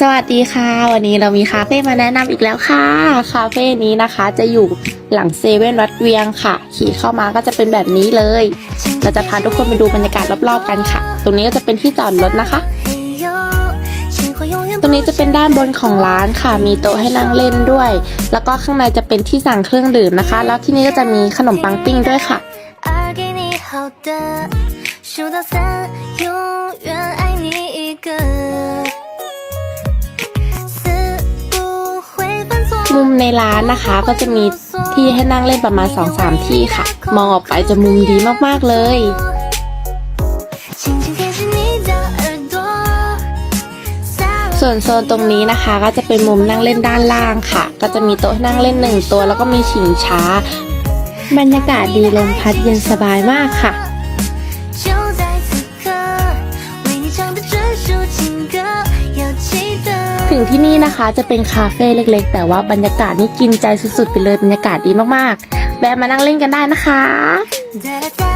สวัสดีค่ะ วันนี้เรามีคาเฟ่มาแนะนำอีกแล้วค่ะ คาเฟ่นี้นะคะจะอยู่หลังเซเว่นวัดเวียงค่ะ ขี่เข้ามาก็จะเป็นแบบนี้เลย เราจะพาทุกคนไปดูบรรยากาศรอบๆกันค่ะ ตรงนี้ก็จะเป็นที่จอดรถนะคะ ตรงนี้จะเป็นด้านบนของร้านค่ะ มีโต๊ะให้นั่งเล่นด้วย แล้วก็ข้างในจะเป็นที่สั่งเครื่องดื่มนะคะ แล้วที่นี่ก็จะมีขนมปังปิ้งด้วยค่ะ 爱给你好的，数到三，永远爱你一个。 มุมในร้านนะคะก็จะมีที่ให้นั่งเล่นประมาณ 2-3 ที่ค่ะ มองออกไปจะมุมดีมากๆเลยส่วนโซนตรงนี้นะคะก็จะเป็นมุมนั่งเล่นด้านล่างค่ะ ก็จะมีโต๊ะนั่งเล่นหนึ่งตัว แล้วก็มีชิงช้า บรรยากาศดีลมพัดเย็นสบายมากค่ะ ถึงที่นี่นะคะจะเป็นคาเฟ่เล็กๆ แต่ว่าบรรยากาศนี่กินใจสุดๆ ไปเลยบรรยากาศดีมากๆแวะมานั่งเล่นกันได้นะคะ